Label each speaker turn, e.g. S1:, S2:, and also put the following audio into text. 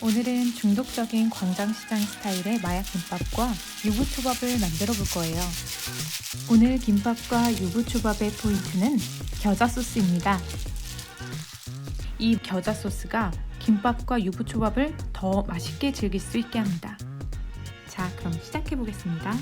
S1: 오늘은 중독적인 광장시장 스타일의 마약 김밥과 유부초밥을 만들어 볼 거예요. 오늘 김밥과 유부초밥의 포인트는 겨자 소스입니다. 이 겨자 소스가 김밥과 유부초밥을 더 맛있게 즐길 수 있게 합니다. 자, 그럼 시작해 보겠습니다.